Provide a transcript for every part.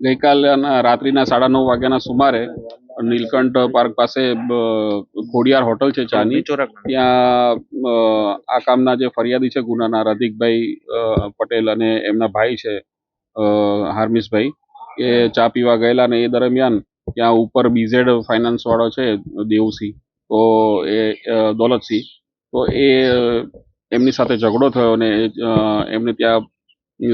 ગઈકાલે રાત્રિના સાડા નવ વાગ્યાના સુમારે નીલકંઠ પાર્ક પાસે ઘોડિયાર ખોડિયાર હોટલ છે ચાની. ત્યાં આ કામના જે ફરિયાદી છે ગુનાના રતિકભાઈ પટેલ અને એમના ભાઈ છે અ, હાર્મિસભાઈ એ ચા પીવા ગયેલા ને એ દરમિયાન ત્યાં ઉપર બીઝેડ ફાઇનાન્સ વાળો છે દેવસિંહ. તો એ દોલતસિંહ. તો એ એમની સાથે ઝઘડો થયો ને એમને ત્યાં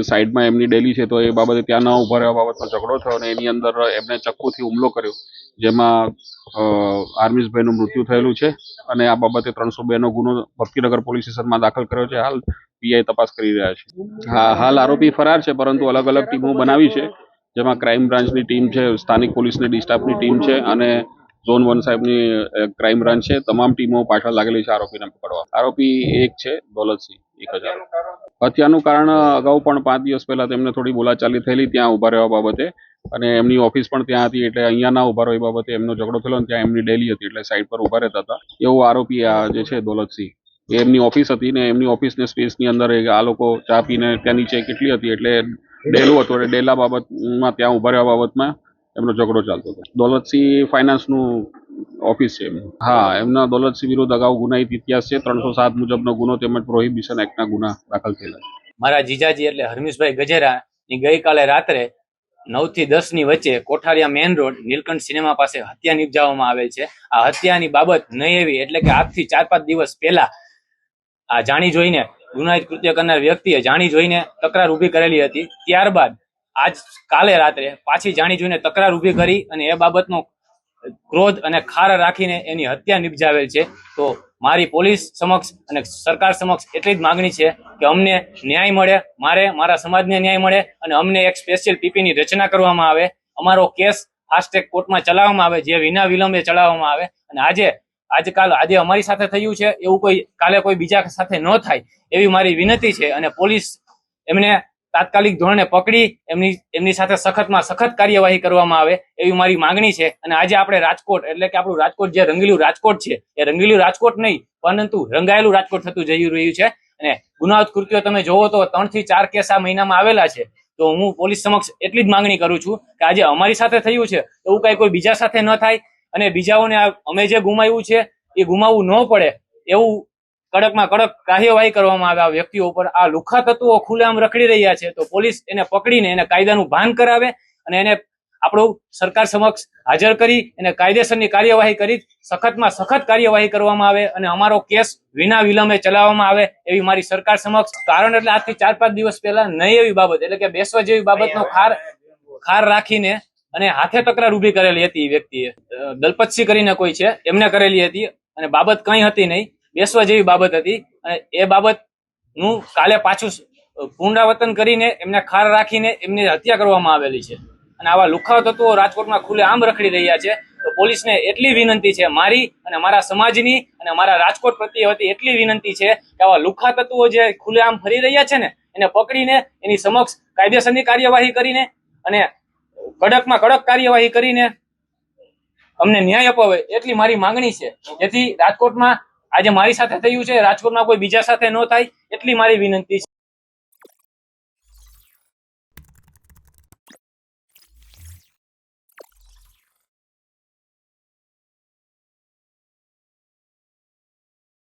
સાઈડમાં એમની ડેલી છે તો એ બાબતે ત્યાં ન ઊભા રહેવા બાબતમાં ઝઘડો થયો અને એની અંદર એમને ચક્કુથી હુમલો કર્યો, જેમાં આર્મીસભાઈનું મૃત્યુ થયેલું છે અને આ બાબતે ત્રણસો બેનો ગુનો ભક્તિનગર પોલીસ સ્ટેશનમાં દાખલ કર્યો છે. હાલ પીઆઈ તપાસ કરી રહ્યા છે. હા, હાલ આરોપી ફરાર છે, પરંતુ અલગ અલગ ટીમો બનાવી છે, જેમાં ક્રાઇમ બ્રાન્ચની ટીમ છે, સ્થાનિક પોલીસની ડી ટીમ છે અને ઝોન વન સાહેબની ક્રાઇમ બ્રાન્ચ છે. તમામ ટીમો પાછળ લાગેલી છે આરોપીને પકડવા. આરોપી એક છે, દોલતસિંહ, એક હજાર. હત્યાનું કારણ અગાઉ પણ પાંચ દિવસ પહેલા તેમને થોડી બોલાચાલી થયેલી ત્યાં ઊભા રહેવા બાબતે. અને એમની ઓફિસ પણ ત્યાં હતી એટલે અહીંયા ના ઊભા રહેવા બાબતે એમનો ઝઘડો થયેલો ત્યાં એમની ડેલી હતી એટલે સાઈડ પર ઊભા રહેતા હતા. એવો આરોપી આ જે છે, દોલતસિંહ. એમની ઓફિસ હતી ને એમની ઓફિસની સ્પેસની અંદર આ લોકો ચા પીને ત્યાં નીચે કેટલી હતી એટલે ડેલું હતું. એટલે ડેલા બાબતમાં ત્યાં ઊભા રહેવા બાબતમાં એમનો ઝઘડો ચાલતો હતો. દોલતસિંહ ફાઇનાન્સનું ઓફિસ છે એમની. હા, એમના દોલતસિંહ વિરુદ્ધ અગાઉ ગુનાહિત ઇતિહાસ છે. ત્રણસો સાત મુજબનો ગુનો તેમજ પ્રોહિબિશન એક્ટના ગુના દાખલ થયેલા છે. મારા જીજાજી એટલે હરમીશભાઈ ગજેરા ની ગઈકાલે રાત્રે નવથી દસની વચ્ચે Kothariya main road, Nilkanth cinema પાસે હત્યા નિપજાવવામાં આવેલ છે. આ હત્યાની બાબત નહીં એવી એટલે કે આજથી ચાર પાંચ દિવસ પહેલા આ જાણી જોઈને ગુનાહિત કૃત્ય કરનાર વ્યક્તિએ જાણી જોઈને તકરાર ઊભી કરેલી હતી. ત્યારબાદ આજ કાલે રાત્રે પાછી જાણી જોઈને તકરાર ઊભી કરી અને એ બાબતનો ક્રોધ અને ખાર રાખીને એની હત્યા નિપજાવેલ છે. તો મારી પોલીસ સમક્ષ અને સરકાર સમક્ષ એટલી જ માગણી છે કે અમને ન્યાય મળે, મારે, મારા સમાજને ન્યાય મળે અને અમને એક સ્પેશિયલ પીપીની રચના કરવામાં આવે. અમારો કેસ ફાસ્ટ કોર્ટમાં ચલાવવામાં આવે, જે વિના વિલંબે ચલાવવામાં આવે. અને આજે, આજકાલ, આજે અમારી સાથે થયું છે, એવું કોઈ, કાલે કોઈ બીજા સાથે ન થાય એવી મારી વિનંતી છે અને પોલીસ એમને તાત્કાલિક ધોરણે પકડી એમની એમની સાથે સખતમાં સખત કાર્યવાહી કરવામાં આવે એવી મારી માંગણી છે. અને આજે આપણે રાજકોટ, એટલે કે આપણું રાજકોટ જે રંગીલું રાજકોટ છે, એ રંગીલું રાજકોટ નહીં, પરંતુ રંગાયેલું રાજકોટ થતું જઈ રહ્યું છે. અને ગુનાહત કૃત્યો તમે જોવો તો ત્રણથી ચાર કેસ આ મહિનામાં આવેલા છે. તો હું પોલીસ સમક્ષ એટલી જ માંગણી કરું છું કે આજે અમારી સાથે થયું છે એવું કઈ કોઈ બીજા સાથે ન થાય. અને બીજાઓને અમે જે ગુમાવ્યું છે, એ ગુમાવવું ન પડે એવું કડકમાં કડક કાર્યવાહી કરવામાં આવે. આ વ્યક્તિઓ ઉપર આ લુખા તત્વો ખુલ્લેઆમ રખડી રહ્યા છે. તો પોલીસ એને પકડીને એને કાયદાનું ભાન કરાવે અને એને આપણું સરકાર સમક્ષ હાજર કરી એને કાયદેસરની કાર્યવાહી કરી. સખતમાં સખત કાર્યવાહી કરવામાં આવે અને અમારો કેસ વિના વિલંબે ચલાવવામાં આવે એવી મારી સરકાર સમક્ષ કારણ એટલે આજથી ચાર પાંચ દિવસ પહેલા નહીં એવી બાબત એટલે કે બેસવા જેવી બાબતનો ખાર ખાર રાખીને અને હાથે તકરાર ઊભી કરેલી હતી વ્યક્તિએ. દલપતસિંહ કરીને કોઈ છે એમને કરેલી હતી અને બાબત કંઈ હતી નહીં બેસવા જેવી બાબત હતી અને એ બાબતનું કાલે પાછું પુનરાવર્તન કરીને એમને ખાર રાખીને એમની હત્યા કરવામાં આવેલી છે. અને આવા લુખાવ તત્વો રાજકોટમાં ખુલ્લે આમ રખડી રહ્યા છે. તો પોલીસને એટલી વિનંતી છે મારી અને મારા સમાજની અને મારા રાજકોટ પ્રત્યે હતી એટલી વિનંતી છે કે આવા લુખા તત્વો જે ખુલ્લે આમ ફરી રહ્યા છે ને, એને પકડીને એની સમક્ષ કાયદેસરની કાર્યવાહી કરીને અને કડકમાં કડક કાર્યવાહી કરીને અમને ન્યાય અપાવે એટલી મારી માંગણી છે. જેથી રાજકોટમાં આજે મારી સાથે થયું છે રાજકોટમાં કોઈ બીજા સાથે ન થાય, એટલી મારી વિનંતી છે.